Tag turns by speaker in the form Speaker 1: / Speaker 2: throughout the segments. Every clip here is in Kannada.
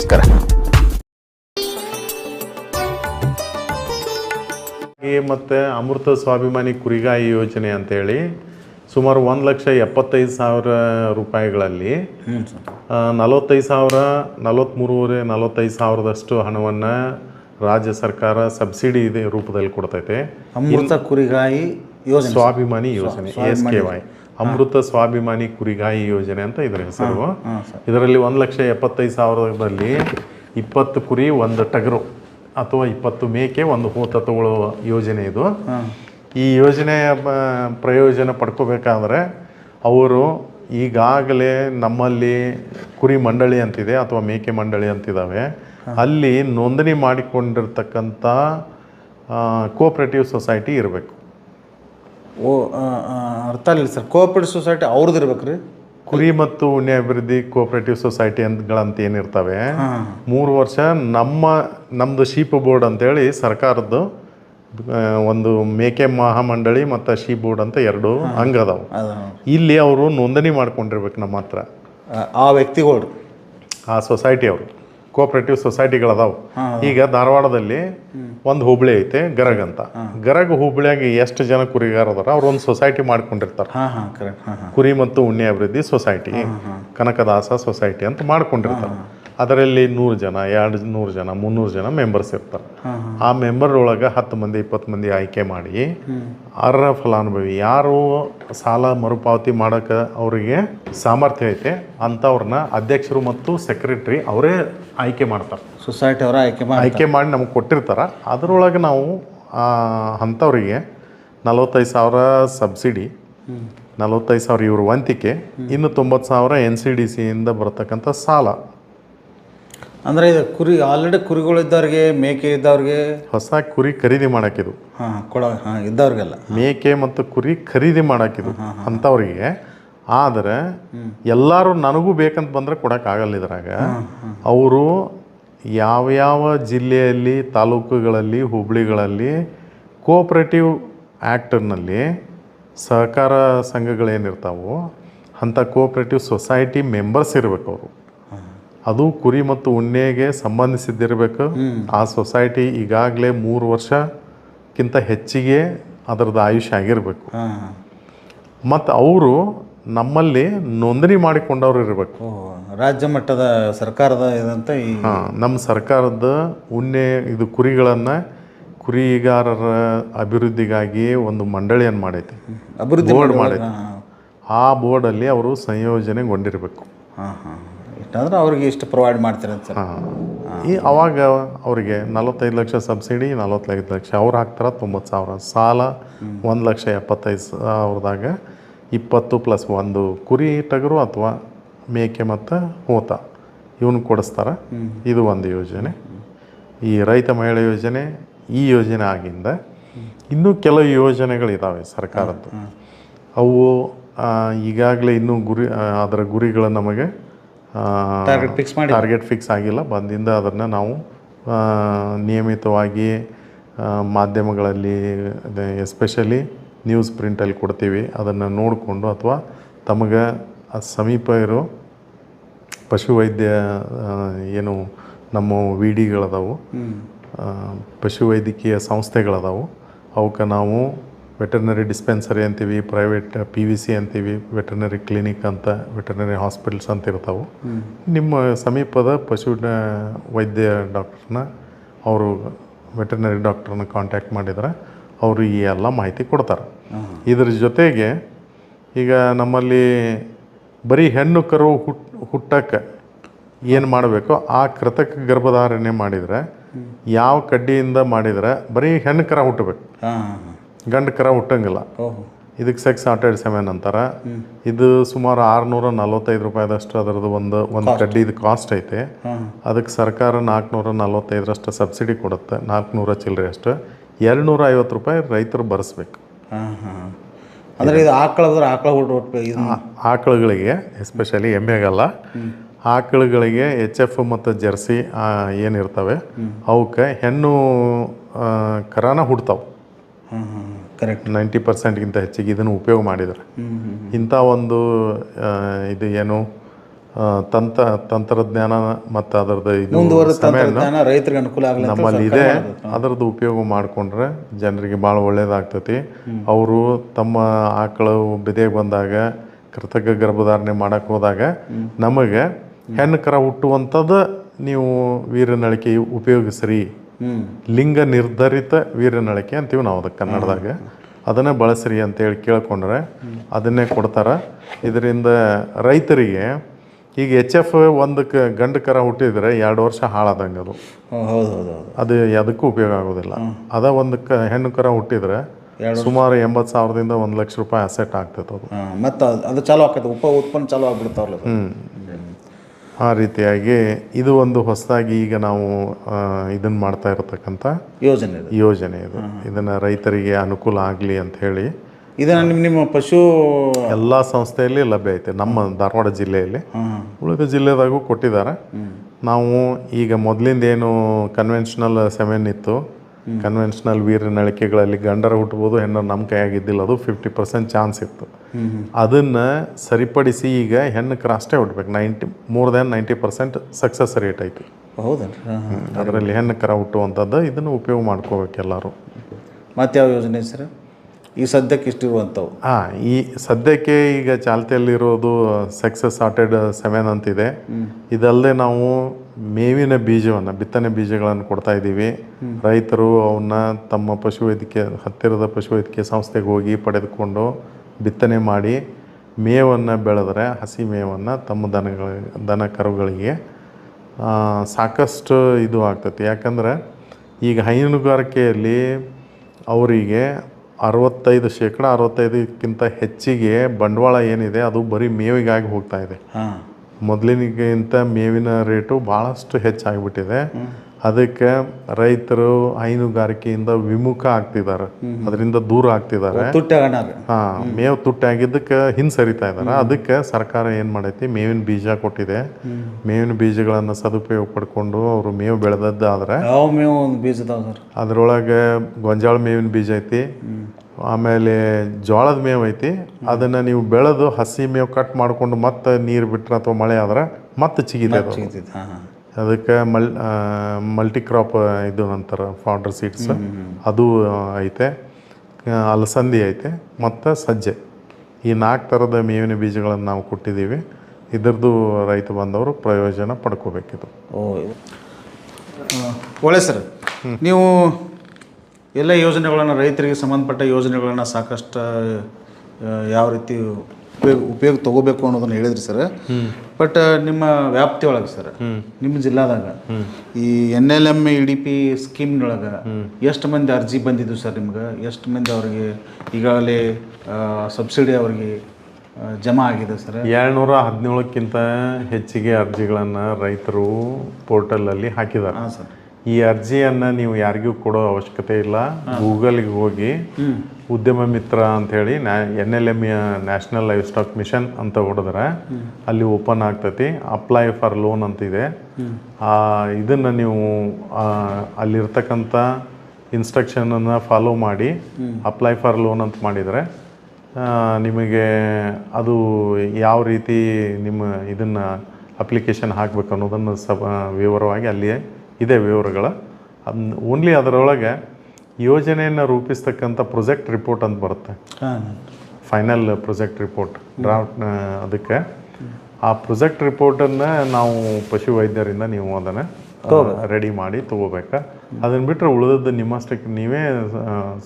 Speaker 1: ನಮಸ್ಕಾರ.
Speaker 2: ಮತ್ತೆ ಅಮೃತ ಸ್ವಾಭಿಮಾನಿ ಕುರಿಗಾಯಿ ಯೋಜನೆ ಅಂತೇಳಿ ಸುಮಾರು ಒಂದು ಲಕ್ಷ ಎಪ್ಪತ್ತೈದು ಸಾವಿರ ರೂಪಾಯಿಗಳಲ್ಲಿ ನಲವತ್ತೈದು ಸಾವಿರ ನಲವತ್ತ್ಮೂರುವರೆ ನಲವತ್ತೈದು ಸಾವಿರದಷ್ಟು ಹಣವನ್ನು ರಾಜ್ಯ ಸರ್ಕಾರ ಸಬ್ಸಿಡಿ ಇದೆ ರೂಪದಲ್ಲಿ ಕೊಡ್ತೈತೆ.
Speaker 3: ಅಮೃತ ಕುರಿಗಾಯಿ ಯೋಜನೆ
Speaker 2: ಸ್ವಾಭಿಮಾನಿ ಯೋಜನೆ ಎಸ್ ಕೆ ವೈ. ಅಮೃತ ಸ್ವಾಭಿಮಾನಿ ಕುರಿಗಾಯಿ ಯೋಜನೆ ಅಂತ ಇದರ ಹೆಸರು. ಇದರಲ್ಲಿ ಒಂದು ಲಕ್ಷ ಎಪ್ಪತ್ತೈದು ಸಾವಿರದಲ್ಲಿ ಇಪ್ಪತ್ತು ಕುರಿ ಒಂದು ಟಗರು ಅಥವಾ ಇಪ್ಪತ್ತು ಮೇಕೆ ಒಂದು ಹೋತ ತಗೊಳ್ಳುವ ಯೋಜನೆ ಇದು. ಈ ಯೋಜನೆಯ ಪ್ರಯೋಜನ ಪಡ್ಕೋಬೇಕಾದ್ರೆ ಅವರು ಈಗಾಗಲೇ ನಮ್ಮಲ್ಲಿ ಕುರಿ ಮಂಡಳಿ ಅಂತಿದೆ ಅಥವಾ ಮೇಕೆ ಮಂಡಳಿ ಅಂತಿದ್ದಾವೆ ಅಲ್ಲಿ ನೋಂದಣಿ ಮಾಡಿಕೊಂಡಿರ್ತಕ್ಕಂಥ ಕೋಆಪ್ರೇಟಿವ್ ಸೊಸೈಟಿ ಇರಬೇಕು.
Speaker 3: ಓ ಅರ್ಥ ಆಗಲಿಲ್ಲ ಸರ್. ಕೋಆಪ್ರೇಟಿವ್ ಸೊಸೈಟಿ ಅವ್ರದ್ದು ಇರ್ಬೇಕು ರೀ
Speaker 2: ಕುರಿ ಮತ್ತು ಉಣ್ಣೆ ಅಭಿವೃದ್ಧಿ ಕೋಆಪರೇಟಿವ್ ಸೊಸೈಟಿ ಅಂತಗಳಂತ ಏನಿರ್ತವೆ ಮೂರು ವರ್ಷ ನಮ್ಮ ನಮ್ಮದು ಶೀಪ್ ಬೋರ್ಡ್ ಅಂತೇಳಿ ಸರ್ಕಾರದ್ದು ಆ, ಒಂದು ಮೇಕೆ ಮಹಾಮಂಡಳಿ ಮತ್ತು ಶೀಪ್ ಬೋರ್ಡ್ ಅಂತ ಎರಡು ಅಂಗ ಅದಾವು ಇಲ್ಲಿ ಅವರು ನೋಂದಣಿ ಮಾಡ್ಕೊಂಡಿರ್ಬೇಕು ನಮ್ಮ ಹತ್ರ.
Speaker 3: ಆ- ಆ ವ್ಯಕ್ತಿಗಳು.
Speaker 2: ಆ ಸೊಸೈಟಿ ಅವರು. ಕೋಆಪರೇಟಿವ್ ಸೊಸೈಟಿಗಳದಾವು ಈಗ ಧಾರವಾಡದಲ್ಲಿ ಒಂದು ಹುಬ್ಳಿ ಐತೆ ಗರಗ್ ಅಂತ. ಗರಗ್ ಹುಬ್ಳಿಯಾಗಿ ಎಷ್ಟು ಜನ ಕುರಿಗಾರ ಅದಾರ ಅವ್ರು ಒಂದು ಸೊಸೈಟಿ ಮಾಡ್ಕೊಂಡಿರ್ತಾರೆ. ಕುರಿ ಮತ್ತು ಉಣ್ಣೆ ಅಭಿವೃದ್ಧಿ ಸೊಸೈಟಿ ಕನಕದಾಸ ಸೊಸೈಟಿ ಅಂತ ಮಾಡ್ಕೊಂಡಿರ್ತಾರೆ. ಅದರಲ್ಲಿ ನೂರು ಜನ ಎರಡು ನೂರು ಜನ ಮುನ್ನೂರು ಜನ ಮೆಂಬರ್ಸ್ ಇರ್ತಾರೆ. ಆ ಮೆಂಬರ್ ಒಳಗೆ ಹತ್ತು ಮಂದಿ ಇಪ್ಪತ್ತು ಮಂದಿ ಆಯ್ಕೆ ಮಾಡಿ ಅರ್ಹ ಫಲಾನುಭವಿ ಯಾರು ಸಾಲ ಮರುಪಾವತಿ ಮಾಡೋಕೆ ಅವರಿಗೆ ಸಾಮರ್ಥ್ಯ ಐತೆ ಅಂಥವ್ರನ್ನ ಅಧ್ಯಕ್ಷರು ಮತ್ತು ಸೆಕ್ರೆಟರಿ ಅವರೇ ಆಯ್ಕೆ ಮಾಡ್ತಾರೆ.
Speaker 3: ಸೊಸೈಟಿ ಅವರ ಆಯ್ಕೆ ಮಾಡಿ
Speaker 2: ಆಯ್ಕೆ ಮಾಡಿ ನಮಗೆ ಕೊಟ್ಟಿರ್ತಾರೆ. ಅದರೊಳಗೆ ನಾವು ಅಂಥವ್ರಿಗೆ ನಲವತ್ತೈದು ಸಾವಿರ ಸಬ್ಸಿಡಿ ನಲವತ್ತೈದು ಸಾವಿರ ಇವರು ವಂತಿಕೆ ಇನ್ನು ತೊಂಬತ್ತು ಸಾವಿರ ಎನ್ ಸಿ ಡಿ ಸಿಯಿಂದ ಬರತಕ್ಕಂಥ ಸಾಲ.
Speaker 3: ಅಂದರೆ ಇದು ಕುರಿ ಆಲ್ರೆಡಿ ಕುರಿಗಳು ಇದ್ದವ್ರಿಗೆ ಮೇಕೆ ಇದ್ದವ್ರಿಗೆ.
Speaker 2: ಹೊಸ ಕುರಿ ಖರೀದಿ ಮಾಡಾಕಿದು
Speaker 3: ಹಾಂ ಕೊಡ ಹಾಂ ಇದ್ದವ್ರಿಗೆಲ್ಲ.
Speaker 2: ಮೇಕೆ ಮತ್ತು ಕುರಿ ಖರೀದಿ ಮಾಡಾಕಿದು ಅಂಥವ್ರಿಗೆ ಆದರೆ ಎಲ್ಲರೂ ನನಗೂ ಬೇಕಂತ ಬಂದರೆ ಕೊಡೋಕ್ಕಾಗಲ್ಲ ಇದ್ರಾಗ. ಅವರು ಯಾವ್ಯಾವ ಜಿಲ್ಲೆಯಲ್ಲಿ ತಾಲೂಕುಗಳಲ್ಲಿ ಹುಬ್ಳಿಗಳಲ್ಲಿ ಕೋಆಪ್ರೇಟಿವ್ ಆ್ಯಕ್ಟ್ನಲ್ಲಿ ಸಹಕಾರ ಸಂಘಗಳೇನಿರ್ತಾವೋ ಅಂಥ ಕೋಆಪ್ರೇಟಿವ್ ಸೊಸೈಟಿ ಮೆಂಬರ್ಸ್ ಇರಬೇಕು ಅವರು. ಅದು ಕುರಿ ಮತ್ತು ಉಣ್ಣೆಗೆ ಸಂಬಂಧಿಸಿದ್ದಿರಬೇಕು. ಆ ಸೊಸೈಟಿ ಈಗಾಗಲೇ ಮೂರು ವರ್ಷಕ್ಕಿಂತ ಹೆಚ್ಚಿಗೆ ಅದರದ್ದು ಆಯುಷ್ಯ ಆಗಿರಬೇಕು. ಮತ್ತು ಅವರು ನಮ್ಮಲ್ಲಿ ನೋಂದಣಿ ಮಾಡಿಕೊಂಡವ್ರು ಇರಬೇಕು.
Speaker 3: ರಾಜ್ಯ ಮಟ್ಟದ ಸರ್ಕಾರದ ಇದಂತ
Speaker 2: ನಮ್ಮ ಸರ್ಕಾರದ ಉಣ್ಣೆ ಇದು ಕುರಿಗಳನ್ನು ಕುರಿಗಾರರ ಅಭಿವೃದ್ಧಿಗಾಗಿ ಒಂದು ಮಂಡಳಿಯನ್ನು ಮಾಡೈತಿ.
Speaker 3: ಅಭಿವೃದ್ಧಿ
Speaker 2: ಬೋರ್ಡ್ ಮಾಡೈತಿ. ಆ ಬೋರ್ಡಲ್ಲಿ ಅವರು ಸಂಯೋಜನೆಗೊಂಡಿರಬೇಕು.
Speaker 3: ಹಾಂ ಹಾಂ. ಇಷ್ಟಂದ್ರೆ ಅವ್ರಿಗೆ ಇಷ್ಟು ಪ್ರೊವೈಡ್ ಮಾಡ್ತೀರಂತ ಸರ್
Speaker 2: ಈ ಅವಾಗ ಅವರಿಗೆ ನಲವತ್ತೈದು ಲಕ್ಷ ಸಬ್ಸಿಡಿ ನಲವತ್ತೈದು ಲಕ್ಷ. ಅವ್ರು ಹಾಕ್ತಾರೆ ತೊಂಬತ್ತು ಸಾವಿರ. ಸಾಲ ಒಂದು ಲಕ್ಷ ಎಪ್ಪತ್ತೈದು ಸಾವಿರದಾಗ ಇಪ್ಪತ್ತು ಪ್ಲಸ್ ಒಂದು ಕುರಿ ಟಗರು ಅಥವಾ ಮೇಕೆ ಮತ್ತು ಹೋತ ಇವನು ಕೊಡಿಸ್ತಾರೆ. ಇದು ಒಂದು ಯೋಜನೆ. ಈ ರೈತ ಮಹಿಳೆ ಯೋಜನೆ ಈ ಯೋಜನೆ ಆಗಿಂದ ಇನ್ನೂ ಕೆಲವು ಯೋಜನೆಗಳಿದ್ದಾವೆ ಸರ್ಕಾರದ್ದು. ಅವು ಈಗಾಗಲೇ ಇನ್ನೂ ಗುರಿ ಅದರ ಗುರಿಗಳು ನಮಗೆ
Speaker 3: Target ಫಿಕ್ಸ್ ಮಾಡಿ-
Speaker 2: ಟಾರ್ಗೆಟ್ ಫಿಕ್ಸ್ ಆಗಿಲ್ಲ. ಬಂದಿಂದ ಅದನ್ನು ನಾವು ನಿಯಮಿತವಾಗಿ ಮಾಧ್ಯಮಗಳಲ್ಲಿ ಎಸ್ಪೆಷಲಿ ನ್ಯೂಸ್ ಪ್ರಿಂಟಲ್ಲಿ ಕೊಡ್ತೀವಿ. ಅದನ್ನು ನೋಡಿಕೊಂಡು ಅಥವಾ ತಮಗೆ ಸಮೀಪ ಇರೋ ಪಶುವೈದ್ಯ ಏನು ನಮ್ಮ ವಿ ಡಿಗಳದಾವು ಪಶುವೈದ್ಯಕೀಯ ಸಂಸ್ಥೆಗಳದಾವು ಅವಕ್ಕೆ ನಾವು ವೆಟರ್ನರಿ ಡಿಸ್ಪೆನ್ಸರಿ ಅಂತೀವಿ ಪ್ರೈವೇಟ್ ಪಿ ವಿ ಸಿ ಅಂತೀವಿ ವೆಟರ್ನರಿ ಕ್ಲಿನಿಕ್ ಅಂತ ವೆಟರ್ನರಿ ಹಾಸ್ಪಿಟಲ್ಸ್ ಅಂತ ಇರ್ತಾವೆ. ನಿಮ್ಮ ಸಮೀಪದ ಪಶು ವೈದ್ಯ ಡಾಕ್ಟ್ರನ್ನ ಅವರು ವೆಟರ್ನರಿ ಡಾಕ್ಟ್ರನ್ನ ಕಾಂಟ್ಯಾಕ್ಟ್ ಮಾಡಿದರೆ ಅವರು ಈ ಎಲ್ಲ ಮಾಹಿತಿ ಕೊಡ್ತಾರೆ. ಇದ್ರ ಜೊತೆಗೆ ಈಗ ನಮ್ಮಲ್ಲಿ ಬರೀ ಹೆಣ್ಣು ಕರು ಹುಟ್ ಹುಟ್ಟಕ್ಕೆ ಏನು ಮಾಡಬೇಕು ಆ ಕೃತಕ ಗರ್ಭಧಾರಣೆ ಮಾಡಿದರೆ ಯಾವ ಕಡ್ಡಿಯಿಂದ ಮಾಡಿದರೆ ಬರೀ ಹೆಣ್ಣು ಕರ ಹುಟ್ಟಬೇಕು. ಗಂಡು ಕರ ಹುಟ್ಟಂಗಿಲ್ಲ. ಇದಕ್ಕೆ ಸೆಕ್ಸ್ ಆಟೆಡ್ ಸೆವೆನ್ ಅಂತಾರೆ. ಇದು ಸುಮಾರು ಆರುನೂರ ನಲ್ವತ್ತೈದು ರೂಪಾಯಿದಷ್ಟು ಅದರದ್ದು ಒಂದು ಒಂದು ಕಡ್ಡಿದು ಕಾಸ್ಟ್ ಐತೆ. ಅದಕ್ಕೆ ಸರ್ಕಾರ ನಾಲ್ಕುನೂರ ನಲ್ವತ್ತೈದರಷ್ಟು ಸಬ್ಸಿಡಿ ಕೊಡುತ್ತೆ. ನಾಲ್ಕುನೂರ ಚಿಲ್ಲರೆ ಅಷ್ಟು. ಎರಡುನೂರ ಐವತ್ತು ರೂಪಾಯಿ ರೈತರು
Speaker 3: ಬರೆಸ್ಬೇಕು. ಅಂದರೆ ಇದು ಆಕಳದ್ರೆ ಆಕಳ ಹುಟ್ಟು
Speaker 2: ಆಕಳುಗಳಿಗೆ ಎಸ್ಪೆಷಲಿ ಎಮ್ಮೆಗಲ್ಲ. ಆಕಳುಗಳಿಗೆ ಎಚ್ ಎಫ್ ಮತ್ತು ಜರ್ಸಿ ಏನಿರ್ತವೆ ಅವಕ್ಕೆ ಹೆಣ್ಣು ಕರಾನ ಹುಡ್ತಾವೆ.
Speaker 3: ಕರೆಕ್ಟ್
Speaker 2: ನೈಂಟಿ ಪರ್ಸೆಂಟ್ಗಿಂತ ಹೆಚ್ಚಿಗೆ ಇದನ್ನು ಉಪಯೋಗ ಮಾಡಿದ್ದಾರೆ. ಇಂಥ ಒಂದು ಇದು ಏನು ತಂತ್ರ ತಂತ್ರಜ್ಞಾನ ಮತ್ತು ಅದರದ್ದು ಇದು
Speaker 3: ರೈತರಿಗೆ ಅನುಕೂಲ
Speaker 2: ನಮ್ಮಲ್ಲಿ ಇದೆ. ಅದರದ್ದು ಉಪಯೋಗ ಮಾಡಿಕೊಂಡ್ರೆ ಜನರಿಗೆ ಭಾಳ ಒಳ್ಳೇದಾಗ್ತತಿ. ಅವರು ತಮ್ಮ ಆಕಳು ಬೆದೆಗೆ ಬಂದಾಗ ಕೃತಕ ಗರ್ಭಧಾರಣೆ ಮಾಡಕ್ಕೆ ಹೋದಾಗ ನಮಗೆ ಹೆಣ್ಣು ಕರ ಹುಟ್ಟುವಂಥದ್ದು ನೀವು ವೀರನಳಿಕೆ ಉಪಯೋಗಿಸ್ರಿ. ಲಿಂಗ ನಿರ್ಧರಿತ ವೀರನಳಿಕೆ ಅಂತೀವಿ ನಾವು ಅದಕ್ಕೆ ಕನ್ನಡದಾಗ. ಅದನ್ನೇ ಬಳಸ್ರಿ ಅಂತೇಳಿ ಕೇಳ್ಕೊಂಡ್ರೆ ಅದನ್ನೇ ಕೊಡ್ತಾರೆ. ಇದರಿಂದ ರೈತರಿಗೆ ಈಗ ಎಚ್ ಎಫ್ ಒಂದಕ್ಕೆ ಗಂಡು ಕರ ಹುಟ್ಟಿದ್ರೆ ಎರಡು ವರ್ಷ ಹಾಳಾದಂಗೆ ಅದು.
Speaker 3: ಹೌದು ಹೌದು ಹೌದು.
Speaker 2: ಅದು ಯಾವುದಕ್ಕೂ ಉಪಯೋಗ ಆಗೋದಿಲ್ಲ. ಅದ ಒಂದು ಕ ಹೆಣ್ಣು ಕರ ಹುಟ್ಟಿದ್ರೆ ಸುಮಾರು ಎಂಬತ್ತು ಸಾವಿರದಿಂದ ಒಂದು ಲಕ್ಷ ರೂಪಾಯಿ ಅಸೆಟ್ ಆಗ್ತೈತೆ ಅದು.
Speaker 3: ಮತ್ತೆ ಅದು ಚಾಲೂ ಆಕೈತೆ ಉಪ ಉತ್ಪನ್ನ ಚಾಲೂ ಆಗ್ಬಿಡ್ತಾವಲ್ಲ ಅದು.
Speaker 2: ಆ ರೀತಿಯಾಗಿ ಇದು ಒಂದು ಹೊಸದಾಗಿ ಈಗ ನಾವು ಇದನ್ನು ಮಾಡ್ತಾ ಇರತಕ್ಕಂಥ
Speaker 3: ಯೋಜನೆ ಇದು.
Speaker 2: ಯೋಜನೆ ಇದು. ಇದನ್ನು ರೈತರಿಗೆ ಅನುಕೂಲ ಆಗಲಿ ಅಂತ ಹೇಳಿ.
Speaker 3: ಇದನ್ನ ನಿಮ್ಮ ನಿಮ್ಮ ಪಶು
Speaker 2: ಎಲ್ಲ ಸಂಸ್ಥೆಯಲ್ಲಿ ಲಭ್ಯ ಐತೆ. ನಮ್ಮ ಧಾರವಾಡ ಜಿಲ್ಲೆಯಲ್ಲಿ. ಉಳಿದ ಜಿಲ್ಲೆದಾಗೂ ಕೊಟ್ಟಿದ್ದಾರೆ. ನಾವು ಈಗ ಮೊದಲಿಂದ ಏನು ಕನ್ವೆನ್ಷನಲ್ ಸೆವೆನ್ ಇತ್ತು ಕನ್ವೆನ್ಷನಲ್ ವೀರನಳಿಕೆಗಳಲ್ಲಿ ಗಂಡರ ಹುಟ್ಟಬಹುದು ಹೆಣ್ಣು ನಮ್ಮ ಕೈಯಾಗಿದ್ದಿಲ್ಲ ಅದು ಫಿಫ್ಟಿ ಪರ್ಸೆಂಟ್ ಚಾನ್ಸ್ ಇತ್ತು. ಅದನ್ನು ಸರಿಪಡಿಸಿ ಈಗ ಹೆಣ್ಣು ಕ್ರಾಸ್ಟೇ ಹುಟ್ಟಬೇಕು ninety more than ninety percent success rate ಐತಿ.
Speaker 3: ಹೌದನ್ರಿ
Speaker 2: ಅದರಲ್ಲಿ ಹೆಣ್ಣು ಕರ ಹುಟ್ಟುವಂಥದ್ದು ಇದನ್ನು ಉಪಯೋಗ ಮಾಡ್ಕೋಬೇಕು ಎಲ್ಲರೂ.
Speaker 3: ಮತ್ತೆ ಯಾವ ಯೋಜನೆ ಸರ್ ಈ ಸದ್ಯಕ್ಕೆ ಇಷ್ಟಿರುವಂಥವು.
Speaker 2: ಹಾಂ ಈ ಸದ್ಯಕ್ಕೆ ಈಗ ಚಾಲ್ತಿಯಲ್ಲಿರೋದು ಸಕ್ಸಸ್ ಸಾರ್ಟೆಡ್ ಸೆವೆನ್ ಅಂತಿದೆ. ಇದಲ್ಲದೆ ನಾವು ಮೇವಿನ ಬೀಜವನ್ನು ಬಿತ್ತನೆ ಬೀಜಗಳನ್ನು ಕೊಡ್ತಾ ಇದ್ದೀವಿ. ರೈತರು ಅವನ್ನ ತಮ್ಮ ಪಶುವೈದ್ಯಕೀಯ ಹತ್ತಿರದ ಪಶುವೈದ್ಯಕೀಯ ಸಂಸ್ಥೆಗೆ ಹೋಗಿ ಪಡೆದುಕೊಂಡು ಬಿತ್ತನೆ ಮಾಡಿ ಮೇವನ್ನು ಬೆಳೆದ್ರೆ ಹಸಿ ಮೇವನ್ನು ತಮ್ಮ ದನಗಳ ದನ ಕರುಗಳಿಗೆ ಸಾಕಷ್ಟು ಇದು ಆಗ್ತೈತಿ. ಯಾಕಂದ್ರೆ ಈಗ ಹೈನುಗಾರಿಕೆಯಲ್ಲಿ ಅವರಿಗೆ ಅರವತ್ತೈದು ಶೇಕಡ ಅರವತ್ತೈದಕ್ಕಿಂತ ಹೆಚ್ಚಿಗೆ ಬಂಡವಾಳ ಏನಿದೆ ಅದು ಬರೀ ಮೇವಿಗಾಗಿ ಹೋಗ್ತಾ ಇದೆ. ಮೊದಲಿನಿಗಿಂತ ಮೇವಿನ ರೇಟು ಭಾಳಷ್ಟು ಹೆಚ್ಚಾಗಿಬಿಟ್ಟಿದೆ. ಅದಕ್ಕೆ ರೈತರು ಹೈನುಗಾರಿಕೆಯಿಂದ ವಿಮುಖ ಆಗ್ತಿದ್ದಾರೆ. ಅದರಿಂದ ದೂರ ಆಗ್ತಿದ್ದಾರೆ. ಹಾ ಮೇವು ತುಟ್ಟಾಗಿದ್ದಕ್ಕೆ ಹಿಂಸರಿತಾ ಇದ್ದಾರೆ. ಅದಕ್ಕೆ ಸರ್ಕಾರ ಏನು ಮಾಡೈತಿ ಮೇವಿನ ಬೀಜ ಕೊಟ್ಟಿದೆ. ಮೇವಿನ ಬೀಜಗಳನ್ನು ಸದುಪಯೋಗ ಪಡ್ಕೊಂಡು ಅವರು ಮೇವು ಬೆಳೆದದ್ದಾದ್ರೆ ಅದರೊಳಗೆ ಗೊಂಜಾಳ ಮೇವಿನ ಬೀಜ ಐತಿ. ಆಮೇಲೆ ಜೋಳದ ಮೇವು ಐತಿ. ಅದನ್ನು ನೀವು ಬೆಳೆದು ಹಸಿ ಮೇವು ಕಟ್ ಮಾಡಿಕೊಂಡು ಮತ್ತೆ ನೀರು ಬಿಟ್ರೆ ಅಥವಾ ಮಳೆ ಆದ್ರೆ ಮತ್ತೆ
Speaker 3: ಹಾಂ
Speaker 2: ಅದಕ್ಕೆ ಮಲ್ ಮಲ್ಟಿ ಕ್ರಾಪ್ ಇದು ನಂತರ ಫೌಂಡರ್ ಸೀಡ್ಸ್ ಅದು ಐತೆ. ಅಲಸಂದಿ ಐತೆ. ಮತ್ತು ಸಜ್ಜೆ. ಈ ನಾಲ್ಕು ಥರದ ಮೇವಿನ ಬೀಜಗಳನ್ನು ನಾವು ಕೊಟ್ಟಿದ್ದೀವಿ. ಇದರದ್ದು ರೈತ ಬಂದವರು ಪ್ರಯೋಜನ ಪಡ್ಕೋಬೇಕಿದು
Speaker 3: ಓ ಇದು. ಆ, ಒಳ್ಳೆ ಸರ್. ನೀವು ಎಲ್ಲ ಯೋಜನೆಗಳನ್ನು ರೈತರಿಗೆ ಸಂಬಂಧಪಟ್ಟ ಯೋಜನೆಗಳನ್ನು ಸಾಕಷ್ಟು ಯಾವ ರೀತಿ ಉಪಯೋಗ ಉಪಯೋಗ ತಗೋಬೇಕು ಅನ್ನೋದನ್ನು ಹೇಳಿದ್ರಿ ಸರ್. ಬಟ್ ನಿಮ್ಮ ವ್ಯಾಪ್ತಿ ಒಳಗೆ ಸರ್. ನಿಮ್ಮ ಜಿಲ್ಲಾದಾಗ ಈ N L M E D P ಸ್ಕೀಮ್ನೊಳಗೆ ಎಷ್ಟು ಮಂದಿ ಅರ್ಜಿ ಬಂದಿದ್ದು ಸರ್ ನಿಮ್ಗೆ? ಎಷ್ಟು ಮಂದಿ ಅವರಿಗೆ ಈಗಾಗಲೇ ಸಬ್ಸಿಡಿ ಅವರಿಗೆ ಜಮಾ ಆಗಿದೆ ಸರ್?
Speaker 2: ಏಳ್ನೂರ ಹದಿನೇಳಕ್ಕಿಂತ ಹೆಚ್ಚಿಗೆ ಅರ್ಜಿಗಳನ್ನು ರೈತರು ಪೋರ್ಟಲಲ್ಲಿ ಹಾಕಿದ್ದಾರೆ
Speaker 3: ಹಾಂ ಸರ್.
Speaker 2: ಈ ಅರ್ಜಿಯನ್ನು ನೀವು ಯಾರಿಗೂ ಕೊಡೋ ಅವಶ್ಯಕತೆ ಇಲ್ಲ. ಗೂಗಲ್ಗೆ ಹೋಗಿ ಉದ್ಯಮ ಮಿತ್ರ ಅಂತ ಹೇಳಿ N L M National livestock mission ಅಂತ ಹೊಡೆದ್ರೆ ಅಲ್ಲಿ ಓಪನ್ ಆಗ್ತೈತಿ. ಅಪ್ಲೈ ಫಾರ್ ಲೋನ್ ಅಂತಿದೆ. ಆ, ಇದನ್ನು ನೀವು ಅಲ್ಲಿರ್ತಕ್ಕಂಥ ಇನ್ಸ್ಟ್ರಕ್ಷನನ್ನು ಫಾಲೋ ಮಾಡಿ ಅಪ್ಲೈ ಫಾರ್ ಲೋನ್ ಅಂತ ಮಾಡಿದರೆ ನಿಮಗೆ ಅದು ಯಾವ ರೀತಿ ನಿಮ್ಮ ಇದನ್ನು ಅಪ್ಲಿಕೇಶನ್ ಹಾಕ್ಬೇಕು ಅನ್ನೋದನ್ನು ಸಬ ವಿವರವಾಗಿ ಅಲ್ಲಿ ಇದೆ ವಿವರಗಳ. ಓನ್ಲಿ ಅದರೊಳಗೆ ಯೋಜನೆಯನ್ನು ರೂಪಿಸ್ತಕ್ಕಂಥ ಪ್ರೊಜೆಕ್ಟ್ ರಿಪೋರ್ಟ್ ಅಂತ ಬರುತ್ತೆ. ಫೈನಲ್ ಪ್ರೊಜೆಕ್ಟ್ ರಿಪೋರ್ಟ್ ಡ್ರಾಫ್ಟ್ ಅದಕ್ಕೆ. ಆ ಪ್ರೊಜೆಕ್ಟ್ ರಿಪೋರ್ಟನ್ನು ನಾವು ಪಶು ವೈದ್ಯರಿಂದ ನೀವು ಅದನ್ನು ರೆಡಿ ಮಾಡಿ ತಗೋಬೇಕಾ? ಅದನ್ನು ಬಿಟ್ಟರೆ ಉಳಿದದ್ದು ನಿಮ್ಮಷ್ಟಕ್ಕೆ ನೀವೇ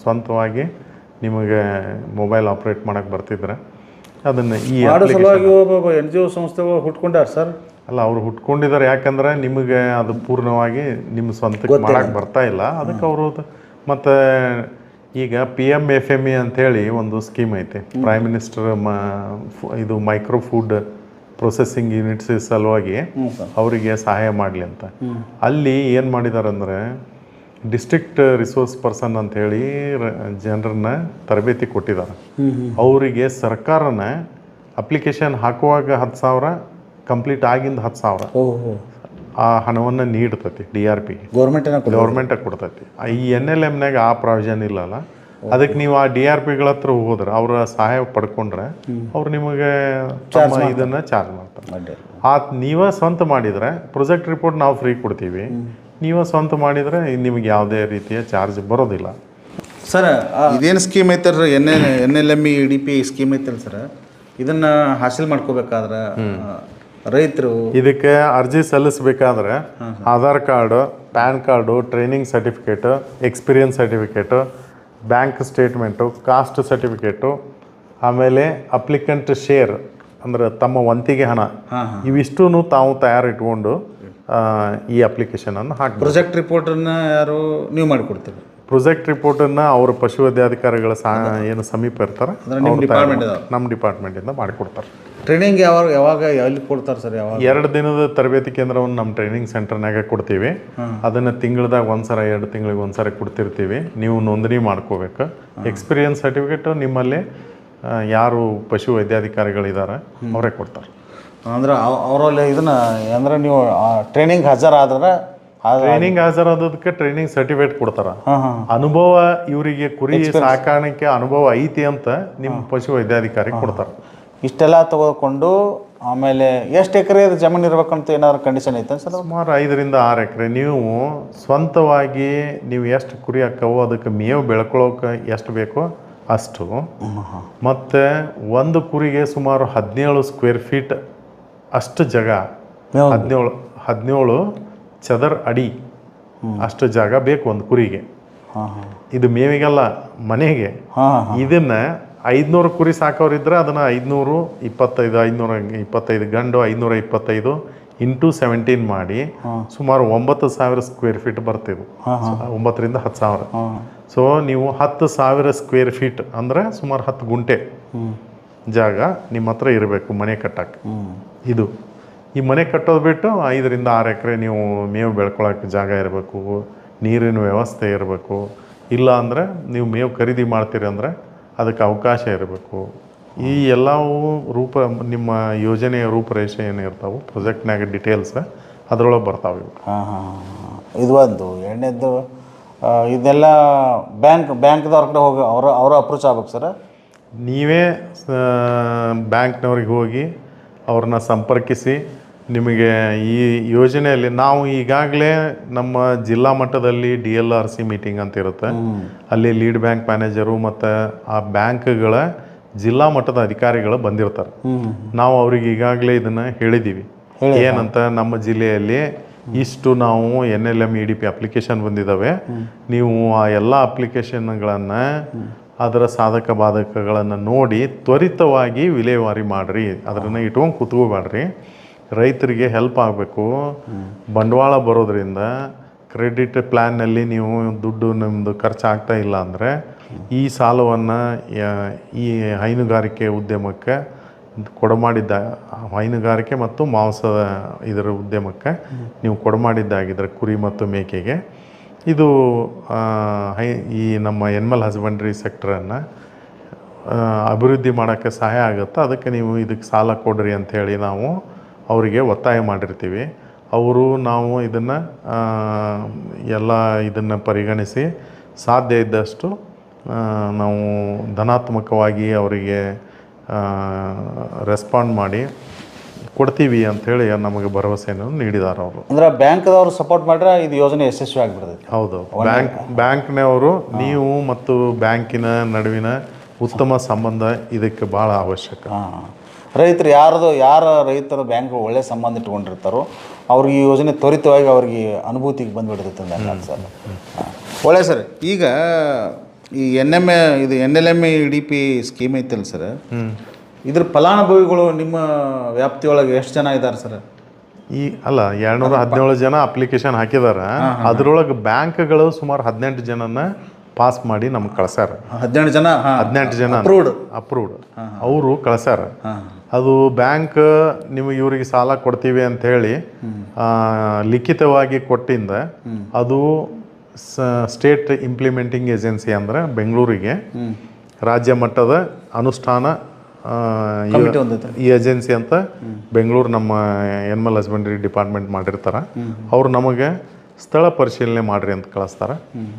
Speaker 2: ಸ್ವಂತವಾಗಿ ನಿಮಗೆ ಮೊಬೈಲ್ ಆಪ್ರೇಟ್ ಮಾಡೋಕ್ಕೆ ಬರ್ತಿದ್ರೆ ಅದನ್ನು ಈ
Speaker 3: ಸಲುವಾಗಿ ಒಬ್ಬ ಎನ್ ಜಿ ಒ ಸಂಸ್ಥೆಗಳು ಹುಟ್ಕೊಂಡಾರ ಸರ್.
Speaker 2: ಅಲ್ಲ ಅವ್ರು ಹುಟ್ಕೊಂಡಿದ್ದಾರೆ. ಯಾಕಂದ್ರೆ ನಿಮಗೆ ಅದು ಪೂರ್ಣವಾಗಿ ನಿಮ್ಮ ಸ್ವಂತಕ್ಕೆ ಮಾಡಕ್ಕೆ ಬರ್ತಾ ಇಲ್ಲ. ಅದಕ್ಕೆ ಅವರು ಮತ್ತು ಈಗ P M F M E ಅಂಥೇಳಿ ಒಂದು ಸ್ಕೀಮ್ ಐತೆ. ಪ್ರೈಮ್ ಮಿನಿಸ್ಟರ್ ಮ ಇದು ಮೈಕ್ರೋ ಫುಡ್ ಪ್ರೊಸೆಸಿಂಗ್ ಯೂನಿಟ್ಸ್ ಸಲುವಾಗಿ ಅವರಿಗೆ ಸಹಾಯ ಮಾಡಲಿ ಅಂತ. ಅಲ್ಲಿ ಏನು ಮಾಡಿದ್ದಾರೆ ಅಂದರೆ ಡಿಸ್ಟ್ರಿಕ್ಟ್ ರಿಸೋರ್ಸ್ ಪರ್ಸನ್ ಹೇಳಿ ಜನರನ್ನ ತರಬೇತಿ ಕೊಟ್ಟಿದ್ದಾರೆ. ಅವರಿಗೆ ಸರ್ಕಾರನ ಅಪ್ಲಿಕೇಶನ್ ಹಾಕುವಾಗ ಹತ್ತು ಸಾವಿರ ಕಂಪ್ಲೀಟ್ ಆಗಿಂದ ಹತ್ತು ಸಾವಿರ. ಆ ಹಣವನ್ನು ನೀಡ್ತತಿ ಡಿ ಆರ್ ಪಿ
Speaker 3: ಗೌರ್ಮೆಂಟ್
Speaker 2: ಗೌರ್ಮೆಂಟಾಗಿ ಕೊಡ್ತೈತಿ? ಈ ಎನ್ ಎಲ್ ಎಮ್ನಾಗ ಆ ಪ್ರಾವಿಷನ್ ಇಲ್ಲಲ್ಲ. ಅದಕ್ಕೆ ನೀವು ಆ ಡಿ ಆರ್ ಪಿಗಳ ಹತ್ರ ಹೋದ್ರೆ ಅವರ ಸಹಾಯ ಪಡ್ಕೊಂಡ್ರೆ ಅವ್ರು ನಿಮಗೆ ಇದನ್ನು ಇದನ್ನ ಚಾರ್ಜ್ ಮಾಡ್ತಾರೆ. ಆ ನೀವೇ ಸ್ವಂತ ಮಾಡಿದ್ರೆ ಪ್ರೊಜೆಕ್ಟ್ ರಿಪೋರ್ಟ್ ನಾವು ಫ್ರೀ ಕೊಡ್ತೀವಿ. ನೀವೇ ಸ್ವಂತ ಮಾಡಿದ್ರೆ ನಿಮಗೆ ಯಾವುದೇ ರೀತಿಯ ಚಾರ್ಜ್ ಬರೋದಿಲ್ಲ.
Speaker 3: ಸರ್ ಇದೇನು ಸ್ಕೀಮ್ ಐತಲ್ರಿ N L N L M E D P scheme ಐತಲ್ sir? ಇದನ್ನ ಹಾಸಿಲ್ ಮಾಡ್ಕೋಬೇಕಾದ್ರೆ ರೈತರು
Speaker 2: ಇದಕ್ಕೆ ಅರ್ಜಿ ಸಲ್ಲಿಸಬೇಕಾದ್ರೆ Aadhaar card PAN card training certificate experience certificate bank statement caste certificate ಆಮೇಲೆ ಅಪ್ಲಿಕೆಂಟ್ ಶೇರ್ ಅಂದ್ರೆ ತಮ್ಮ ವಂತಿಗೆ ಹಣ ಇವಿಷ್ಟೂ ತಾವು ತಯಾರಿಟ್ಕೊಂಡು ಇಟ್ಕೊಂಡು ಈ ಅಪ್ಲಿಕೇಶನನ್ನು ಹಾಕಿ
Speaker 3: ಪ್ರೊಜೆಕ್ಟ್ ರಿಪೋರ್ಟನ್ನು ಯಾರು ನೀವು ಮಾಡಿಕೊಡ್ತೀರಿ?
Speaker 2: ಪ್ರೊಜೆಕ್ಟ್ ರಿಪೋರ್ಟನ್ನು ಅವರ ಪಶುವೈದ್ಯಾಧಿಕಾರಿಗಳ ಸಾ ಏನು ಸಮೀಪ ಇರ್ತಾರೆ
Speaker 3: ನಮ್ಮ
Speaker 2: ಡಿಪಾರ್ಟ್ಮೆಂಟಿಂದ ಮಾಡಿಕೊಡ್ತಾರೆ.
Speaker 3: ಟ್ರೈನಿಂಗ್ ಯಾವಾಗ ಯಾವಾಗ ಎಲ್ಲಿ ಕೊಡ್ತಾರೆ ಸರ್ ಯಾವಾಗ?
Speaker 2: ಎರಡು ದಿನದ ತರಬೇತಿ ಕೇಂದ್ರವನ್ನು ನಮ್ಮ ಟ್ರೈನಿಂಗ್ ಸೆಂಟರ್ನಾಗ ಕೊಡ್ತೀವಿ. ಅದನ್ನು ತಿಂಗಳದಾಗ ಒಂದ್ಸಲ ಎರಡು ತಿಂಗಳಿಗೆ ಒಂದ್ಸಲ ಕೊಡ್ತಿರ್ತೀವಿ. ನೀವು ನೋಂದಣಿ ಮಾಡ್ಕೋಬೇಕು. ಎಕ್ಸ್ಪೀರಿಯನ್ಸ್ ಸರ್ಟಿಫಿಕೇಟ್ ನಿಮ್ಮಲ್ಲಿ ಯಾರು ಪಶು ವೈದ್ಯಾಧಿಕಾರಿಗಳಿದ್ದಾರೆ ಅವರೇ ಕೊಡ್ತಾರೆ.
Speaker 3: ಅಂದ್ರೆ ಅವ್- ಅವರಲ್ಲಿ ಇದನ್ನ ಅಂದ್ರೆ ನೀವು ಟ್ರೈನಿಂಗ್ ಹಾಜರಾದ್ರೆ
Speaker 2: ಟ್ರೈನಿಂಗ್ ಹಾಜರಾದದಕ್ಕೆ ಟ್ರೈನಿಂಗ್ ಸರ್ಟಿಫಿಕೇಟ್ ಕೊಡ್ತಾರ. ಅನುಭವ ಇವರಿಗೆ ಕುರಿ ಸಾಕಾಣಿಕೆ ಅನುಭವ ಐತಿ ಅಂತ ನಿಮ್ಮ ಪಶು ವೈದ್ಯಾಧಿಕಾರಿ ಕೊಡ್ತಾರೆ.
Speaker 3: ಇಷ್ಟೆಲ್ಲ ತೆಗೆದುಕೊಂಡು ಆಮೇಲೆ ಎಷ್ಟು ಎಕರೆ ಜಮೀನು ಇರಬೇಕಂತ ಏನಾದ್ರು ಕಂಡೀಷನ್ ಐತೆ ಸರ್
Speaker 2: ಸುಮಾರು ಐದರಿಂದ ಆರು ಎಕರೆ. ನೀವು ಸ್ವಂತವಾಗಿ ನೀವು ಎಷ್ಟು ಕುರಿ ಹಾಕವೋ ಅದಕ್ಕೆ ಮೇವು ಬೆಳ್ಕೊಳ್ಳೋಕೆ ಎಷ್ಟು ಬೇಕೋ ಅಷ್ಟು. ಮತ್ತು ಒಂದು ಕುರಿಗೆ ಸುಮಾರು ಹದಿನೇಳು ಸ್ಕ್ವೇರ್ ಫೀಟ್ ಅಷ್ಟು ಜಾಗ ಹದಿನೇಳು ಹದಿನೇಳು ಚದರ್ ಅಡಿ ಅಷ್ಟು ಜಾಗ ಬೇಕು ಒಂದು ಕುರಿಗೆ. ಇದು ಮೇವಿಗೆಲ್ಲ ಮನೆಗೆ. ಇದನ್ನ ಐದುನೂರು ಕುರಿ ಸಾಕೋರಿದ್ದರೆ ಅದನ್ನು ಐದುನೂರು ಇಪ್ಪತ್ತೈದು ಐದುನೂರ ಇಪ್ಪತ್ತೈದು ಗಂಡು ಐದುನೂರ ಇಪ್ಪತ್ತೈದು ಇಂಟು ಸೆವೆಂಟೀನ್ ಮಾಡಿ ಸುಮಾರು ಒಂಬತ್ತು ಸಾವಿರ ಸ್ಕ್ವೇರ್ ಫೀಟ್ ಬರ್ತಿದ್ವು. ಒಂಬತ್ತರಿಂದ ಹತ್ತು ಸಾವಿರ. ಸೊ ನೀವು ಹತ್ತು ಸಾವಿರ ಸ್ಕ್ವೇರ್ ಫೀಟ್ ಅಂದರೆ ಸುಮಾರು ಹತ್ತು ಗುಂಟೆ ಜಾಗ ನಿಮ್ಮ ಹತ್ರ ಇರಬೇಕು ಮನೆ ಕಟ್ಟಕ್ಕೆ. ಇದು. ಈ ಮನೆ ಕಟ್ಟೋದು ಬಿಟ್ಟು ಐದರಿಂದ ಆರು ಎಕರೆ ನೀವು ಮೇವು ಬೆಳ್ಕೊಳಕ್ಕೆ ಜಾಗ ಇರಬೇಕು ನೀರಿನ ವ್ಯವಸ್ಥೆ ಇರಬೇಕು. ಇಲ್ಲ ಅಂದರೆ ನೀವು ಮೇವು ಖರೀದಿ ಮಾಡ್ತೀರಿ ಅಂದರೆ ಅದಕ್ಕೆ ಅವಕಾಶ ಇರಬೇಕು. ಈ ಎಲ್ಲವೂ ರೂಪ ನಿಮ್ಮ ಯೋಜನೆಯ ರೂಪರೇಷೆ ಏನು ಇರ್ತಾವೆ ಪ್ರೊಜೆಕ್ಟ್ನಾಗ ಡಿಟೇಲ್ಸ್ ಅದರೊಳಗೆ ಬರ್ತಾವೆ ಇವು.
Speaker 3: ಹಾಂ ಹಾಂ ಹಾಂ ಇದು ಒಂದು. ಎರಡನೇದು ಇದೆಲ್ಲ ಬ್ಯಾಂಕ್ ಬ್ಯಾಂಕ್ದವ್ರ ಕಡೆ ಹೋಗಿ ಅವರು ಅವರು ಅಪ್ರೋಚ್ ಆಗ್ಬೇಕು ಸರ್?
Speaker 2: ನೀವೇ ಬ್ಯಾಂಕ್ನವ್ರಿಗೆ ಹೋಗಿ ಅವ್ರನ್ನ ಸಂಪರ್ಕಿಸಿ ನಿಮಗೆ ಈ ಯೋಜನೆಯಲ್ಲಿ ನಾವು ಈಗಾಗಲೇ ನಮ್ಮ ಜಿಲ್ಲಾ ಮಟ್ಟದಲ್ಲಿ D L R C meeting ಅಂತ ಇರುತ್ತೆ. ಅಲ್ಲಿ ಲೀಡ್ ಬ್ಯಾಂಕ್ ಮ್ಯಾನೇಜರು ಮತ್ತು ಆ ಬ್ಯಾಂಕ್ಗಳ ಜಿಲ್ಲಾ ಮಟ್ಟದ ಅಧಿಕಾರಿಗಳು ಬಂದಿರ್ತಾರೆ. ನಾವು ಅವ್ರಿಗೆ ಈಗಾಗಲೇ ಇದನ್ನು ಹೇಳಿದ್ದೀವಿ ಏನಂತ ನಮ್ಮ ಜಿಲ್ಲೆಯಲ್ಲಿ ಇಷ್ಟು ನಾವು N L M E D P application ಬಂದಿದ್ದಾವೆ ನೀವು ಆ ಎಲ್ಲ ಅಪ್ಲಿಕೇಶನ್ಗಳನ್ನು ಅದರ ಸಾಧಕ ಬಾಧಕಗಳನ್ನು ನೋಡಿ ತ್ವರಿತವಾಗಿ ವಿಲೇವಾರಿ ಮಾಡಿರಿ. ಅದನ್ನು ಇಟ್ಕೊಂಡು ಕೂತ್ಕೋಬೇಡ್ರಿ. ರೈತರಿಗೆ ಹೆಲ್ಪ್ ಆಗಬೇಕು. ಬಂಡವಾಳ ಬರೋದ್ರಿಂದ ಕ್ರೆಡಿಟ್ ಪ್ಲ್ಯಾನ್ನಲ್ಲಿ ನೀವು ದುಡ್ಡು ನಿಮ್ಮದು ಖರ್ಚಾಗ್ತಾ ಇಲ್ಲ ಅಂದರೆ ಈ ಸಾಲವನ್ನು ಈ ಹೈನುಗಾರಿಕೆ ಉದ್ಯಮಕ್ಕೆ ಕೊಡಮಾಡಿದ್ದ, ಹೈನುಗಾರಿಕೆ ಮತ್ತು ಮಾಂಸದ ಇದರ ಉದ್ಯಮಕ್ಕೆ ನೀವು ಕೊಡಮಾಡಿದ್ದಾಗಿದ್ದರೆ ಕುರಿ ಮತ್ತು ಮೇಕೆಗೆ. ಇದು ಹೈ, ಈ ನಮ್ಮ ಎನಿಮಲ್ ಹಸ್ಬೆಂಡ್ರಿ ಸೆಕ್ಟ್ರನ್ನು ಅಭಿವೃದ್ಧಿ ಮಾಡೋಕ್ಕೆ ಸಹಾಯ ಆಗುತ್ತೆ? ಅದಕ್ಕೆ ನೀವು ಇದಕ್ಕೆ ಸಾಲ ಕೊಡ್ರಿ ಅಂಥೇಳಿ ನಾವು ಅವರಿಗೆ ಒತ್ತಾಯ ಮಾಡಿರ್ತೀವಿ. ಅವರು ನಾವು ಇದನ್ನು ಎಲ್ಲ ಇದನ್ನು ಪರಿಗಣಿಸಿ ಸಾಧ್ಯ ಇದ್ದಷ್ಟು ನಾವು ಧನಾತ್ಮಕವಾಗಿ ಅವರಿಗೆ ರೆಸ್ಪಾಂಡ್ ಮಾಡಿ ಕೊಡ್ತೀವಿ ಅಂಥೇಳಿ ನಮಗೆ ಭರವಸೆಯನ್ನು ನೀಡಿದ್ದಾರೆ ಅವರು.
Speaker 3: ಅಂದ್ರೆ ಬ್ಯಾಂಕ್ದವರು ಸಪೋರ್ಟ್ ಮಾಡಿದ್ರೆ ಇದು ಯೋಜನೆ ಯಶಸ್ವಿ ಆಗಿಬಿಡ್ತೈತಿ.
Speaker 2: ಹೌದು. ಬ್ಯಾಂಕ್ ಬ್ಯಾಂಕ್ನವರು ನೀವು ಮತ್ತು ಬ್ಯಾಂಕಿನ ನಡುವಿನ ಉತ್ತಮ ಸಂಬಂಧ ಇದಕ್ಕೆ ಭಾಳ ಅವಶ್ಯಕ.
Speaker 3: ರೈತರು ಯಾರದು ಯಾರ ರೈತರ ಬ್ಯಾಂಕ್ ಒಳ್ಳೆ ಸಂಬಂಧ ಇಟ್ಕೊಂಡಿರ್ತಾರೋ ಅವ್ರಿಗೆ ಈ ಯೋಜನೆ ತ್ವರಿತವಾಗಿ ಅವ್ರಿಗೆ ಅನುಭೂತಿಗೆ ಬಂದುಬಿಡ್ತೈತೆ ಅಂತ ಸರ್ ಒಳ್ಳೆ ಸರ್ ಈಗ ಈ ಎನ್ ಎಂ ಎ ಇದು N L M E D P scheme ಐತಲ್ಲ ಸರ್ ಇದ್ರ ಫಲಾನುಭವಿಗಳು ನಿಮ್ಮ ವ್ಯಾಪ್ತಿಯೊಳಗೆ ಎಷ್ಟು ಜನ ಇದ್ದಾರೆ ಸರ್?
Speaker 2: ಈ ಅಲ್ಲ ಎರಡ್ನೂರ ಹದಿನೇಳು ಜನ ಅಪ್ಲಿಕೇಶನ್ ಹಾಕಿದಾರೆ ಅದ್ರೊಳಗೆ ಬ್ಯಾಂಕ್ಗಳು ಸುಮಾರು ಹದಿನೆಂಟು ಜನನ ಪಾಸ್ ಮಾಡಿ ನಮ್ಗೆ ಕಳ್ಸ್ಯಾರ.
Speaker 3: ಹದಿನೆಂಟು ಜನ? ಹಾಂ
Speaker 2: ಹದಿನೆಂಟು ಜನ.
Speaker 3: ಅಪ್ರೂವ್ಡ್
Speaker 2: ಅಪ್ರೂವ್ಡ್ ಅವರು ಕಳ್ಸ್ಯಾರ.
Speaker 3: ಹಾಂ.
Speaker 2: ಅದು ಬ್ಯಾಂಕ್ ನಿಮಗೆ ಇವರಿಗೆ ಸಾಲ ಕೊಡ್ತೀವಿ ಅಂತ ಹೇಳಿ ಲಿಖಿತವಾಗಿ ಕೊಟ್ಟಿಂದ ಅದು ಸ್ಟೇಟ್ ಇಂಪ್ಲಿಮೆಂಟಿಂಗ್ ಏಜೆನ್ಸಿ ಅಂದ್ರೆ ಬೆಂಗಳೂರಿಗೆ ರಾಜ್ಯ ಮಟ್ಟದ ಅನುಷ್ಠಾನ ಈ- ಏಜೆನ್ಸಿ ಅಂತ ಬೆಂಗಳೂರು ನಮ್ಮ ಎನಿಮಲ್ ಹಸ್ಬೆಂಡ್ರಿ ಡಿಪಾರ್ಟ್ಮೆಂಟ್ ಮಾಡಿರ್ತಾರೆ. ಅವ್ರು ನಮಗೆ ಸ್ಥಳ ಪರಿಶೀಲನೆ ಮಾಡ್ರಿ ಅಂತ ಕಳಿಸ್ತಾರೆ.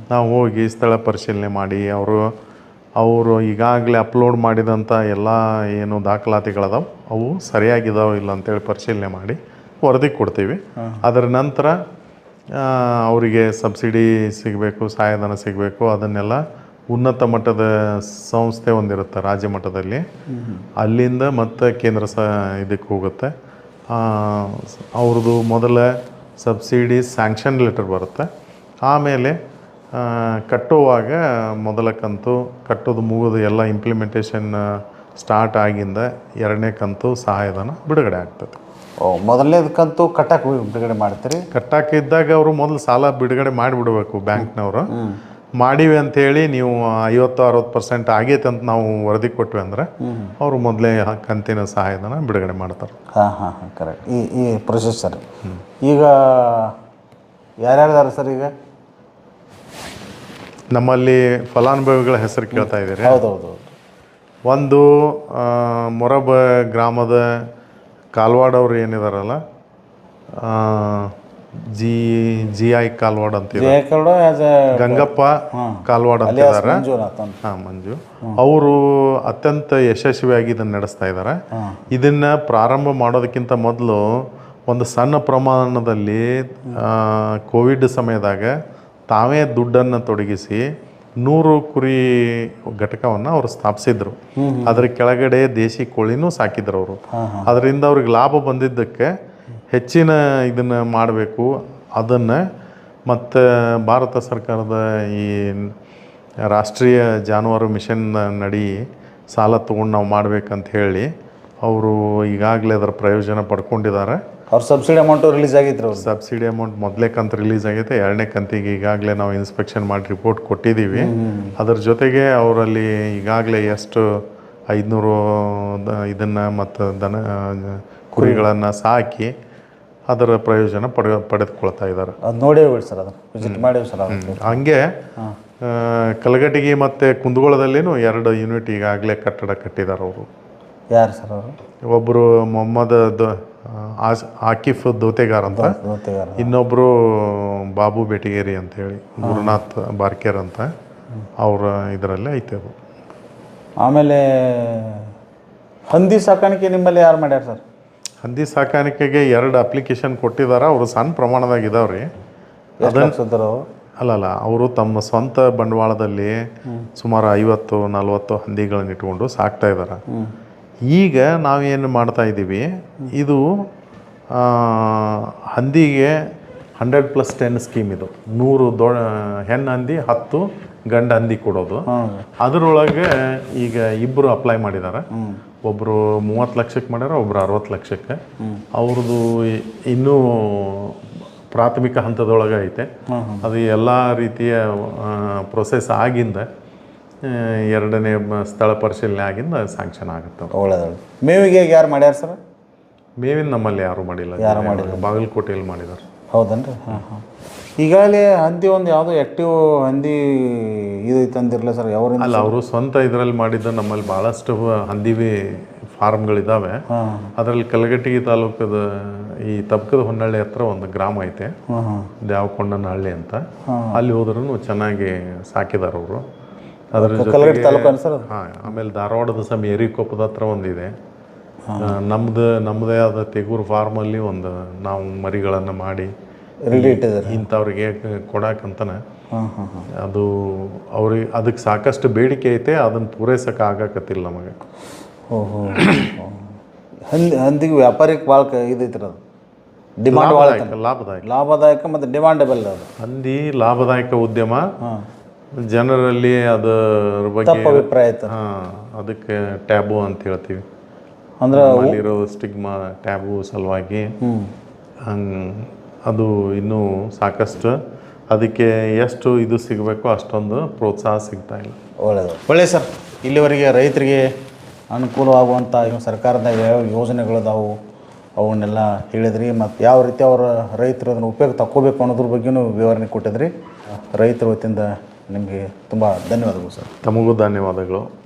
Speaker 2: ನಾವು ಹೋಗಿ ಸ್ಥಳ ಪರಿಶೀಲನೆ ಮಾಡಿ ಅವರು ಅವರು ಈಗಾಗಲೇ ಅಪ್ಲೋಡ್ ಮಾಡಿದಂಥ ಎಲ್ಲ ಏನು ದಾಖಲಾತಿಗಳದಾವೆ ಅವು ಸರಿಯಾಗಿದಾವೆ ಇಲ್ಲ ಅಂತೇಳಿ ಪರಿಶೀಲನೆ ಮಾಡಿ ವರದಿ ಕೊಡ್ತೀವಿ. ಅದರ ನಂತರ ಅವರಿಗೆ ಸಬ್ಸಿಡಿ ಸಿಗಬೇಕು ಸಹಾಯಧನ ಸಿಗಬೇಕು ಅದನ್ನೆಲ್ಲ ಉನ್ನತ ಮಟ್ಟದ ಸಂಸ್ಥೆ ಒಂದಿರುತ್ತೆ ರಾಜ್ಯ ಮಟ್ಟದಲ್ಲಿ. ಅಲ್ಲಿಂದ ಮತ್ತೆ ಕೇಂದ್ರ ಸ ಇದಕ್ಕೆ ಹೋಗುತ್ತೆ. ಅವ್ರದ್ದು ಮೊದಲ ಸಬ್ಸಿಡಿ ಸ್ಯಾಂಕ್ಷನ್ ಲೆಟರ್ ಬರುತ್ತೆ. ಆಮೇಲೆ ಕಟ್ಟುವಾಗ ಮೊದಲ ಕಂತು ಕಟ್ಟೋದು ಮುಗಿದು ಎಲ್ಲ ಇಂಪ್ಲಿಮೆಂಟೇಷನ್ ಸ್ಟಾರ್ಟ್ ಆಗಿಂದ ಎರಡನೇ ಕಂತು ಸಹಾಯಧನ ಬಿಡುಗಡೆ ಆಗ್ತದೆ.
Speaker 3: ಓ ಕಂತು ಕಟ್ಟಕ್ಕೆ ಬಿಡುಗಡೆ ಮಾಡ್ತೀರಿ?
Speaker 2: ಕಟ್ಟಾಕಿದ್ದಾಗ ಅವರು ಮೊದಲು ಸಾಲ ಬಿಡುಗಡೆ ಮಾಡಿಬಿಡಬೇಕು ಬ್ಯಾಂಕ್ನವರು. ಮಾಡಿವಿ ಅಂಥೇಳಿ ನೀವು ಐವತ್ತು ಅರವತ್ತು ಪರ್ಸೆಂಟ್ ಆಗೈತೆ ಅಂತ ನಾವು ವರದಿ ಕೊಟ್ವಿ ಅಂದರೆ ಅವರು ಮೊದಲೇ ಕಂತಿನ ಸಹಾಯಧನ ಬಿಡುಗಡೆ ಮಾಡ್ತಾರೆ.
Speaker 3: ಹಾಂ ಹಾಂ ಹಾಂ ಕರೆಕ್ಟ್ ಈ ಈ ಪ್ರೊಸೆಸ್ ಸರ್. ಈಗ ಯಾರ್ಯಾರ್ದಾರ ಸರ್ ಈಗ?
Speaker 2: ನಮ್ಮಲ್ಲಿ ಫಲಾನುಭವಿಗಳ ಹೆಸರು ಕೇಳ್ತಾ ಇದ್ದೀರಿ.
Speaker 3: ಹೌದು
Speaker 2: ಒಂದು ಮೊರಬ ಗ್ರಾಮದ ಕಾಲ್ವಾಡ್ ಅವರು ಏನಿದಾರಲ್ಲ ಜಿ ಜಿ ಐ ಕಾಲ್ವಾಡ್
Speaker 3: ಅಂತ
Speaker 2: ಗಂಗಪ್ಪ ಕಾಲ್ವಾಡ್
Speaker 3: ಅಂತ
Speaker 2: ಹಾಂ ಮಂಜು. ಅವರು ಅತ್ಯಂತ ಯಶಸ್ವಿಯಾಗಿ ಇದನ್ನು ನಡೆಸ್ತಾ ಇದ್ದಾರೆ ಇದನ್ನು ಪ್ರಾರಂಭ ಮಾಡೋದಕ್ಕಿಂತ ಮೊದಲು ಒಂದು ಸಣ್ಣ ಪ್ರಮಾಣದಲ್ಲಿ ಕೋವಿಡ್ ಸಮಯದಾಗ ತಾವೇ ದುಡ್ಡನ್ನು ತೊಡಗಿಸಿ ನೂರು ಕುರಿ ಘಟಕವನ್ನು ಅವರು ಸ್ಥಾಪಿಸಿದ್ರು. ಅದ್ರ ಕೆಳಗಡೆ ದೇಶಿ ಕೋಳಿನೂ ಸಾಕಿದ್ರು ಅವರು. ಅದರಿಂದ ಅವ್ರಿಗೆ ಲಾಭ ಬಂದಿದ್ದಕ್ಕೆ ಹೆಚ್ಚಿನ ಇದನ್ನು ಮಾಡಬೇಕು. ಅದನ್ನು ಮತ್ತು ಭಾರತ ಸರ್ಕಾರದ ಈ ರಾಷ್ಟ್ರೀಯ ಜಾನುವಾರು ಮಿಷನ್ ನಡಿ ಸಾಲ ತೊಗೊಂಡು ನಾವು ಮಾಡಬೇಕಂತ ಹೇಳಿ ಅವರು ಈಗಾಗಲೇ ಅದರ ಪ್ರಯೋಜನ ಪಡ್ಕೊಂಡಿದ್ದಾರೆ.
Speaker 3: ಅವ್ರ ಸಬ್ಸಿಡಿ ಅಮೌಂಟು ರಿಲೀಸ್ ಆಗಿತ್ತು ಅವ್ರು
Speaker 2: ಸಬ್ಸಿಡಿ ಅಮೌಂಟ್ ಮೊದಲೇ ಕಂತು ರಿಲೀಸ್ ಆಗೈತೆ. ಎರಡನೇ ಕಂತಿಗೆ ಈಗಾಗಲೇ ನಾವು ಇನ್ಸ್ಪೆಕ್ಷನ್ ಮಾಡಿ ರಿಪೋರ್ಟ್ ಕೊಟ್ಟಿದ್ದೀವಿ. ಅದರ ಜೊತೆಗೆ ಅವರಲ್ಲಿ ಈಗಾಗಲೇ ಎಷ್ಟು ಐದುನೂರು ಇದನ್ನು ಮತ್ತು ದನ ಕುರಿಗಳನ್ನು ಸಾಕಿ ಅದರ ಪ್ರಯೋಜನ ಪಡೆ ಪಡೆದುಕೊಳ್ತಾ ಇದ್ದಾರೆ
Speaker 3: ಅದು ನೋಡೇವಿ ಸರ್ ಅದನ್ನು ವಿಸಿಟ್ ಮಾಡೇವಿ ಸರ್
Speaker 2: ಹಂಗೆ ಕಲಗಟಗಿ ಮತ್ತು ಕುಂದಗೋಳದಲ್ಲಿನೂ ಎರಡು ಯೂನಿಟ್ ಈಗಾಗಲೇ ಕಟ್ಟಡ ಕಟ್ಟಿದ್ದಾರೆ ಅವರು.
Speaker 3: ಯಾರು ಸರ್ ಅವರು?
Speaker 2: ಒಬ್ಬರು ಮೊಹಮ್ಮದ್ ಆಸ್ ಆಕಿಫ್ ದೋತೆಗಾರ್ ಅಂತ.
Speaker 3: ಇನ್ನೊಬ್ರು
Speaker 2: ಇನ್ನೊಬ್ಬರು ಬಾಬು ಬೆಟಗೇರಿ ಅಂತೇಳಿ ಗುರುನಾಥ್ ಬಾರ್ಕೇರ್ ಅಂತ ಅವರ ಇದರಲ್ಲೇ ಐತೆ ಅದು.
Speaker 3: ಆಮೇಲೆ ಹಂದಿ ಸಾಕಾಣಿಕೆ ನಿಮ್ಮಲ್ಲಿ ಯಾರು ಮಾಡ್ಯಾರ ಸರ್?
Speaker 2: ಹಂದಿ ಸಾಕಾಣಿಕೆಗೆ ಎರಡು ಅಪ್ಲಿಕೇಶನ್ ಕೊಟ್ಟಿದ್ದಾರೆ ಅವರು ಸಣ್ಣ ಪ್ರಮಾಣದಾಗ ಇದಾವ್ರಿ. ರೀ
Speaker 3: ಅಲ್ಲ
Speaker 2: ಅಲ್ಲಲ್ಲ ಅವರು ತಮ್ಮ ಸ್ವಂತ ಬಂಡವಾಳದಲ್ಲಿ ಸುಮಾರು ಐವತ್ತು ನಲವತ್ತು ಹಂದಿಗಳನ್ನ ಇಟ್ಕೊಂಡು ಸಾಕ್ತಾ ಇದ್ದಾರೆ ಈಗ ನಾವೇನು ಮಾಡ್ತಾ ಇದ್ದೀವಿ ಇದು ಹಂದಿಗೆ ಹಂಡ್ರೆಡ್ ಪ್ಲಸ್ ಟೆನ್ ಸ್ಕೀಮ್ ಇದು. ನೂರು ದೊ ಹೆಣ್ಣು ಹಂದಿ ಹತ್ತು ಗಂಡ ಹಂದಿ ಕೊಡೋದು. ಅದರೊಳಗೆ ಈಗ ಇಬ್ಬರು ಅಪ್ಲೈ ಮಾಡಿದ್ದಾರೆ. ಒಬ್ಬರು ಮೂವತ್ತು ಲಕ್ಷಕ್ಕೆ ಮಾಡ್ಯಾರ ಒಬ್ಬರು ಅರವತ್ತು ಲಕ್ಷಕ್ಕೆ. ಅವ್ರದ್ದು ಇನ್ನೂ ಪ್ರಾಥಮಿಕ ಹಂತದೊಳಗೆ ಐತೆ. ಅದು ಎಲ್ಲ ರೀತಿಯ ಪ್ರೊಸೆಸ್ ಆಗಿಂದ ಎರಡನೇ ಸ್ಥಳ ಪರಿಶೀಲನೆ ಆಗಿಂದ ಸ್ಯಾಂಕ್ಷನ್ ಆಗುತ್ತೆ.
Speaker 3: ಒಳ್ಳೇದು ಮೇವಿಗೆ ಯಾರು ಮಾಡ್ಯಾರ ಸರ್?
Speaker 2: ಮೇವಿನ ನಮ್ಮಲ್ಲಿ ಯಾರು ಮಾಡಿಲ್ಲ. ಯಾರು ಮಾಡಿಲ್ಲ. ಬಾಗಲಕೋಟೆಯಲ್ಲಿ ಮಾಡಿದ್ದಾರೆ
Speaker 3: ಹೌದನ್ರಿ? ಹಾಂ ಹಾಂ. ಈಗಾಗಲೇ ಹಂದಿ ಒಂದು ಯಾವುದೋ ಆ್ಯಕ್ಟಿವ್ ಹಂದಿ ಇದು ಐತೆ ಅಂದಿರಲ್ಲ ಸರ್ ಯಾವ್ರಿಂದ
Speaker 2: ಅಲ್ಲ ಅವರು ಸ್ವಂತ ಇದರಲ್ಲಿ ಮಾಡಿದ್ದ ನಮ್ಮಲ್ಲಿ ಭಾಳಷ್ಟು ಹಂದಿವಿ ಫಾರ್ಮ್ಗಳಿದ್ದಾವೆ ಅದರಲ್ಲಿ ಕಲಗಟ್ಟಿಗೆ ತಾಲೂಕದ ಈ ತಬ್ಕದ ಹೊನ್ನಳ್ಳಿ ಹತ್ರ ಒಂದು ಗ್ರಾಮ ಐತೆ. ದ್ಯಾವಕೊಂಡನಹಳ್ಳಿ ಅಂತ. ಅಲ್ಲಿ ಹೋದ್ರೂ ಚೆನ್ನಾಗಿ ಸಾಕಿದ್ದಾರೆ ಅವರು. ಅದರ
Speaker 3: ಅನ್ಸರ್
Speaker 2: ಹಾಂ ಆಮೇಲೆ ಧಾರವಾಡದ ಸಮ ಎರಿಕೊಪ್ಪದ ಹತ್ರ ಒಂದಿದೆ. ನಮ್ದು ನಮ್ಮದೇ ಆದ ತೆಗೂರು ಫಾರ್ಮಲ್ಲಿ ಒಂದು ನಾವು ಮರಿಗಳನ್ನು ಮಾಡಿ ಇಂಥವ್ರಿಗೆ ಕೊಡಕ್ಕಂತನೇ ಅದು ಅವ್ರಿಗೆ ಅದಕ್ಕೆ ಸಾಕಷ್ಟು ಬೇಡಿಕೆ ಐತೆ ಅದನ್ನು ಪೂರೈಸಕ್ಕೆ ಆಗಕತ್ತಿಲ್ಲ ನಮಗೆ.
Speaker 3: ಓಹೋ ಹಂದಿ ಹಂದಿಗೆ ವ್ಯಾಪಾರಕ್ಕೆ ಭಾಳ ಇದೈತ್ರಿ ಅದು. ಡಿಮಾಂಡ್
Speaker 2: ಲಾಭದಾಯಕ ಲಾಭದಾಯಕ.
Speaker 3: ಮತ್ತು ಡಿಮಾಂಡೆಬಲ್ ಅದು.
Speaker 2: ಹಂದಿ ಲಾಭದಾಯಕ ಉದ್ಯಮ. ಜನರಲ್ಲಿ ಅದರ ಬಗ್ಗೆ
Speaker 3: ಅಭಿಪ್ರಾಯ
Speaker 2: ಹಾಂ ಅದಕ್ಕೆ ಟ್ಯಾಬು ಅಂತ ಹೇಳ್ತೀವಿ.
Speaker 3: ಅಂದ್ರೆ
Speaker 2: ಅಲ್ಲಿರೋ ಸ್ಟಿಗ್ಮಾ ಟ್ಯಾಬು ಸಲುವಾಗಿ ಹಂಗೆ ಅದು ಇನ್ನೂ ಸಾಕಷ್ಟು. ಅದಕ್ಕೆ ಎಷ್ಟು ಇದು ಸಿಗಬೇಕೋ ಅಷ್ಟೊಂದು ಪ್ರೋತ್ಸಾಹ ಸಿಗ್ತಾ ಇಲ್ಲ.
Speaker 3: ಒಳ್ಳೆಯದು ಒಳ್ಳೆ ಸರ್ ಇಲ್ಲಿವರೆಗೆ ರೈತರಿಗೆ ಅನುಕೂಲವಾಗುವಂಥ ಇವು ಸರ್ಕಾರದ ಯಾವ ಯೋಜನೆಗಳಿದಾವು ಅವನ್ನೆಲ್ಲ ಹೇಳಿದ್ರಿ. ಮತ್ತು ಯಾವ ರೀತಿ ಅವರ ರೈತರು ಅದನ್ನು ಉಪಯೋಗ ತಗೋಬೇಕು ಅನ್ನೋದ್ರ ಬಗ್ಗೆಯೂ ವಿವರಣೆ ಕೊಟ್ಟಿದ್ರಿ. ರೈತರ ವತಿಯಿಂದ ನಿಮಗೆ ತುಂಬ ಧನ್ಯವಾದಗಳು ಸರ್.
Speaker 2: ತಮಗೂ ಧನ್ಯವಾದಗಳು.